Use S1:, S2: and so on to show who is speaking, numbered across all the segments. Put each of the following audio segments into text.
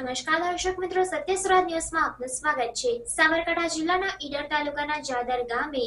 S1: નમસ્કાર દર્શક મિત્રો સત્ય સુરત ન્યૂઝમાં આપનું સ્વાગત છે. સાબરકાંઠા જિલ્લાના ઈડર તાલુકાના જાદર ગામે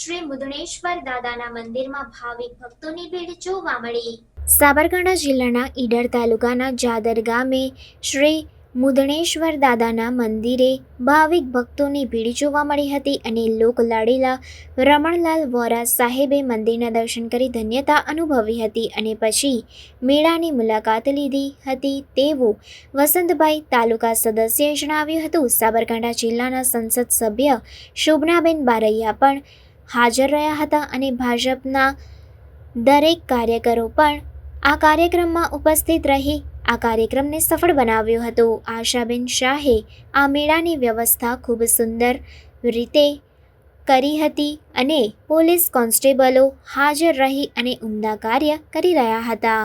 S1: શ્રી મુદણેશ્વર દાદાના મંદિરમાં ભાવિક ભક્તોની ભીડ જોવા મળી. સાબરકાંઠા જિલ્લાના ઈડર તાલુકાના જાદર ગામે શ્રી મુદણેશ્વર દાદાના મંદિરે ભાવિક ભક્તોની ભીડ જોવા મળી હતી અને લોક લાડેલા રમણલાલ વોરા સાહેબે મંદિરના દર્શન કરી ધન્યતા અનુભવી હતી અને પછી મેળાની મુલાકાત લીધી હતી તેવું વસંતભાઈ તાલુકા સદસ્યએ જણાવ્યું હતું. સાબરકાંઠા જિલ્લાના સંસદ સભ્ય શોભનાબેન બારૈયા પણ હાજર રહ્યા હતા અને ભાજપના દરેક કાર્યકરો પણ આ કાર્યક્રમમાં ઉપસ્થિત રહી આ કાર્યક્રમને સફળ બનાવ્યો હતો. આશાબેન શાહે આ મેળાની વ્યવસ્થા ખૂબ સુંદર રીતે કરી હતી અને પોલીસ કોન્સ્ટેબલો હાજર રહી અને ઉમદા કાર્ય કરી રહ્યા હતા.